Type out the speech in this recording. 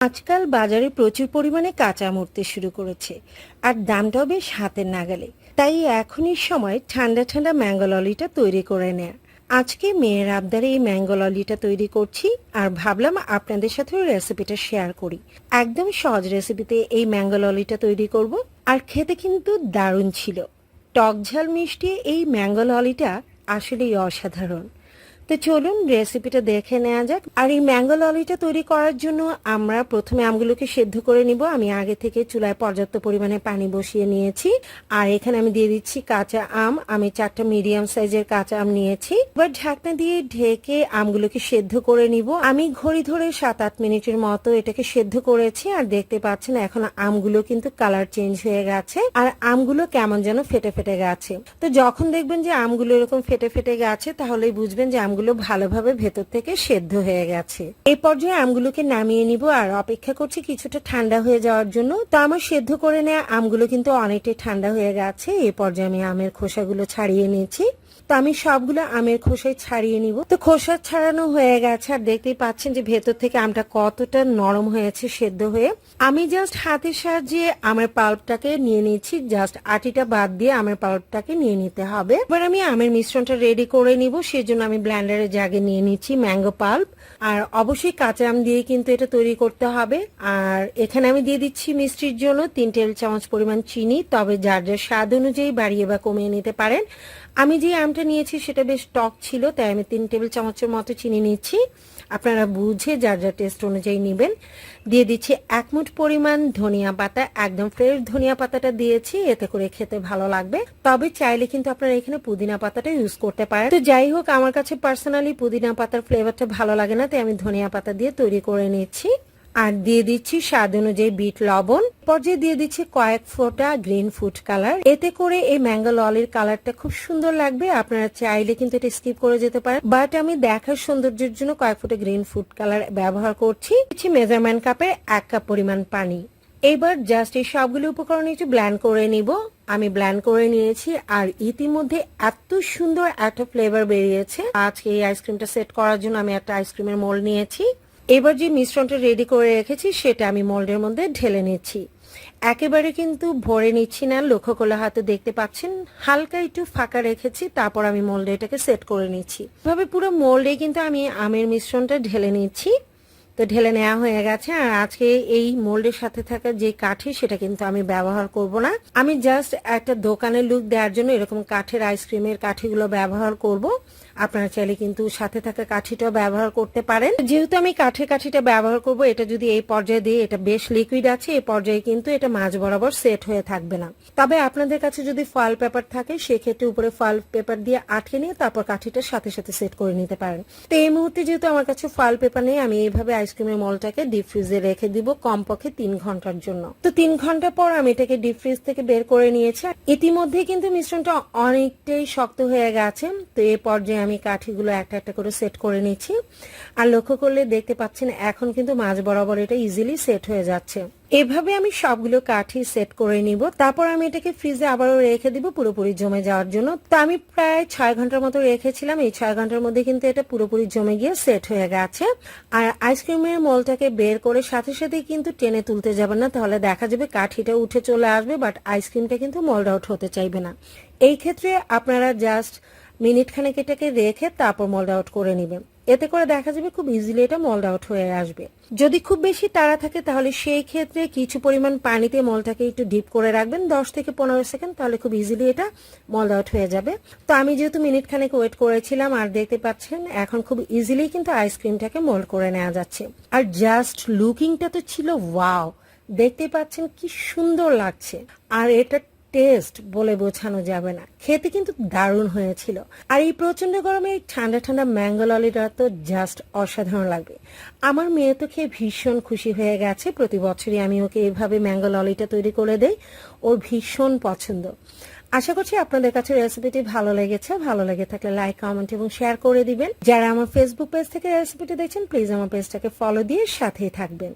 আজকাল বাজারে প্রচুর পরিমাণে কাঁচা মরতে শুরু করেছে, আর দামটাও বেশ হাতের নাগালে। তাই এখনই সময় ঠান্ডা ঠান্ডা ম্যাঙ্গো ললিটা তৈরি করে নেয়া। আজকে মেয়ের আবদারে এই ম্যাঙ্গো ললিটা তৈরি করছি, আর ভাবলাম আপনাদের সাথেও রেসিপিটা শেয়ার করি। একদম সহজ রেসিপিতে এই ম্যাঙ্গো ললিটা তৈরি করব, আর খেতে কিন্তু দারুণ ছিল। টক ঝাল মিষ্টি এই ম্যাঙ্গো ললিটা আসলেই অসাধারণ। তো চলুন রেসিপিটা দেখে নেওয়া যাক। আর এই ম্যাঙ্গো ললিটা তৈরি করার জন্য আমরা প্রথমে আমগুলোকে সেদ্ধ করে নিব। আমি আগে থেকে চুলায় পর্যাপ্ত পরিমাণে পানি বসিয়ে নিয়েছি। আর এখানে আমি দিয়ে দিচ্ছি কাঁচা আম। আমি চারটা মিডিয়াম সাইজের কাঁচা আম নিয়েছি। এবার ঢাকনা দিয়ে ঢেকে আমগুলোকে সেদ্ধ করে নিব। আমি ঘড়ি ধরে সাত আট মিনিটের মতো এটাকে সেদ্ধ করেছি। আর দেখতে পাচ্ছেন এখন আমগুলো কিন্তু কালার চেঞ্জ হয়ে গেছে। আর আমগুলো কেমন যেন ফেটে ফেটে গেছে। তো যখন দেখবেন যে আমগুলো এরকম ফেটে ফেটে গেছে, তাহলেই বুঝবেন যে আমগুলো ভালোভাবে ভেতর থেকে সেদ্ধ হয়ে গেছে। এই পর্যায়ে আমগুলোকে নামিয়ে নিব আর অপেক্ষা করছি কিছুটা ঠান্ডা হয়ে যাওয়ার জন্য। তো আমার সেদ্ধ করে নেওয়া আমগুলো কিন্তু অনেকটাই ঠান্ডা হয়ে গেছে। এই পর্যায়ে আমি আমের খোসাগুলো ছাড়িয়ে নিয়েছি। তো আমি সবগুলো আমের খোসায় ছাড়িয়ে নিব। তো খোসা ছাড়ানো হয়ে গেছে আর দেখতেই পাচ্ছেন যে ভেতর থেকে আমটা কতটা নরম হয়েছে সেদ্ধ হয়ে। আমি জাস্ট হাতের সাহায্যে আমের পাল্পটাকে নিয়ে নিচ্ছি জাস্ট আটিটা বাদ দিয়ে আমের পাল্পটাকে নিয়ে নিতে হবে। এবার আমি আমের মিশ্রণটা রেডি করে নিব। সেজন্য আমি ব্ল্যান্ডারে জাগে নিয়ে নিচ্ছি ম্যাঙ্গো পাল্প আর অবশ্যই কাঁচা আম দিয়ে কিন্তু এটা তৈরি করতে হবে। আর এখানে আমি দিয়ে দিচ্ছি মিষ্টির জন্য তিন টেবিল চামচ পরিমাণ চিনি। তবে যার যার স্বাদ অনুযায়ী বাড়িয়ে বা কমিয়ে নিতে পারেন। আমি যে আমটা নিয়েছি, সেটা বেশ টক ছিল, তাই আমি তিন টেবিল চামচের মতো চিনি নিচ্ছি আপনারা বুঝে যার যার টেস্ট অনুযায়ী নেবেন। দিয়ে দিচ্ছি এক মুঠ পরিমাণ ধনিয়া পাতা, একদম ফ্রেশ ধনিয়া পাতাটা দিয়েছি, এতে করে খেতে ভালো লাগবে। তবে চাইলে কিন্তু আপনারা এখানে পুদিনা পাতাটা ইউজ করতে পারেন। তো যাই হোক, আমার কাছে পার্সোনালি পুদিনা পাতার ফ্লেভারটা ভালো লাগে না, তাই আমি ধনিয়া পাতা দিয়ে তৈরি করে নিচ্ছি। আর দিয়ে দিচ্ছি স্বাদ অনুযায়ী বিট লবণ। পর্যায়ে দিয়ে দিচ্ছি কয়েক ফোঁটা গ্রিন ফুড কালার। এতে করে এই ম্যাঙ্গো ললির কালারটা খুব সুন্দর লাগবে। আপনারা চাইলে কিন্তু এটা স্কিপ করে যেতে পারেন। বাট আমি দেখার সৌন্দর্যের জন্য কয়েক ফোঁটা গ্রিন ফুড কালার ব্যবহার করছি। মেজারমেন্ট কাপের এক কাপ পরিমাণ পানি। এবার জাস্ট এই সবগুলো উপকরণ একটু ব্ল্যান্ড করে নিব। আমি ব্ল্যান্ড করে নিয়েছি আর ইতিমধ্যে এত সুন্দর একটা ফ্লেভার বেরিয়েছে। আজকে এই আইসক্রিমটা সেট করার জন্য আমি একটা আইসক্রিমের মোল নিয়েছি। এবার যে মিশ্রণটা রেডি করে রেখেছি, সেটা আমি মোল্ডের মধ্যে ঢেলে নিচ্ছি। একেবারে কিন্তু ভরে নিচ্ছি না লক্ষ্য করলে হাতে দেখতে পাচ্ছেন, হালকা একটু ফাঁকা রেখেছি, তারপর আমি মোল্ডে এটাকে সেট করে নিচ্ছি। এভাবে পুরো মোল্ডে কিন্তু আমি আমের মিশ্রণটা ঢেলে নিচ্ছি। তো ঢেলে নেওয়া হয়ে গেছে। আর আজকে এই মোল্ডের সাথে থাকা যে কাঠি, সেটা কিন্তু আমি ব্যবহার করব না। আমি জাস্ট একটা দোকানের লুক দেওয়ার জন্য এরকম কাঠের আইসক্রিমের কাঠিগুলো ব্যবহার করব। আপনারা চাইলে কিন্তু সাথে থাকা কাঠিটাও ব্যবহার করতে পারেন। যেহেতু আমি কাঠের কাঠিটা ব্যবহার করব, এটা যদি এই পর্যায়ে দিয়ে এটা বেশ লিকুইড আছে, এই পর্যায়ে কিন্তু এটা মাঝ বরাবর সেট হয়ে থাকবে না। তবে আপনাদের কাছে যদি ফয়েল পেপার থাকে, সেক্ষেত্রে উপরে ফয়েল পেপার দিয়ে আটকে নিয়ে তারপর কাঠিটার সাথে সাথে সেট করে নিতে পারেন। তো এই মুহূর্তে যেহেতু আমার কাছে ফয়েল পেপার নেই, আমি এইভাবে আইসক্রিমের মলটাকে ডিপ ফ্রিজে রেখে দিব কমপক্ষে তিন ঘণ্টার জন্য। তো তিন ঘণ্টা পর আমি এটাকে ডিপ ফ্রিজ থেকে বের করে নিয়েছি। ইতিমধ্যে কিন্তু মিশ্রণটা অনেকটাই শক্ত হয়ে গেছে। তো এ পর্যায়ে আমি কাঠিগুলো একটা একটা করে সেট করে নিচ্ছি। আর লক্ষ্য করলে দেখতে পাচ্ছেন, এখন কিন্তু মাঝ বরাবর এটা ইজিলি সেট হয়ে যাচ্ছে। এভাবে আমি সবগুলো কাঠি সেট করে নিব। তারপর আমি এটাকে ফ্রিজে আবারও রেখে দিব পুরোপুরি জমে যাওয়ার জন্য। তো আমি প্রায় ছয় ঘণ্টার মতো রেখেছিলাম। এই ছয় ঘণ্টার মধ্যে কিন্তু এটা পুরোপুরি জমে গিয়ে সেট হয়ে গেছে। আর আইসক্রিমের মলটাকে বের করে সাথে সাথে কিন্তু টেনে তুলতে যাবেন না, তাহলে দেখা যাবে কাঠিটা উঠে চলে আসবে বাট আইসক্রিমটা কিন্তু মোল্ড আউট হতে চাইবে না। এই ক্ষেত্রে আপনারা জাস্ট মিনিট খানেক এটাকে রেখে তারপর মোল্ড আউট করে নেবেন। এতে করে দেখা যাবে খুব ইজিলি এটা মোল্ড আউট হয়ে আসবে। যদি খুব বেশি তাড়া থাকে তাহলে সেই ক্ষেত্রে কিছু পরিমাণ পানিতে মলটাকে একটু ডিপ করে রাখবেন। দশ থেকে পনেরো সেকেন্ড তাহলে খুব ইজিলি এটা মোল্ড আউট হয়ে যাবে। তো আমি যেহেতু মিনিট খানেক ওয়েট করেছিলাম, আর দেখতে পাচ্ছেন এখন খুব ইজিলি কিন্তু আইসক্রিমটাকে মোল্ড করে নেওয়া যাচ্ছে। আর জাস্ট লুকিংটা তো ছিল ওয়াও দেখতে পাচ্ছেন কি সুন্দর লাগছে। আর এটা টেস্ট বলে বোঝানো যাবে না। খেতে কিন্তু দারুণ হয়েছিল। আর এই প্রচণ্ড গরমে ঠান্ডা ঠান্ডা ম্যাঙ্গো ললিটা তো জাস্ট অসাধারণ লাগবে। আমার মেয়ে তো খেয়ে ভীষণ খুশি হয়ে গেছে। প্রতি বছরই আমি ওকে এভাবে ম্যাঙ্গো ললিটা তৈরি করে দেই। ওর ভীষণ পছন্দ। আশা করছি আপনাদের কাছে রেসিপিটি ভালো লেগেছে। ভালো লেগে থাকলে লাইক কমেন্ট এবং শেয়ার করে দিবেন। যারা আমার ফেসবুক পেজ থেকে রেসিপিটি দেখছেন প্লিজ আমার পেজটাকে ফলো দিয়ে সাথেই থাকবেন।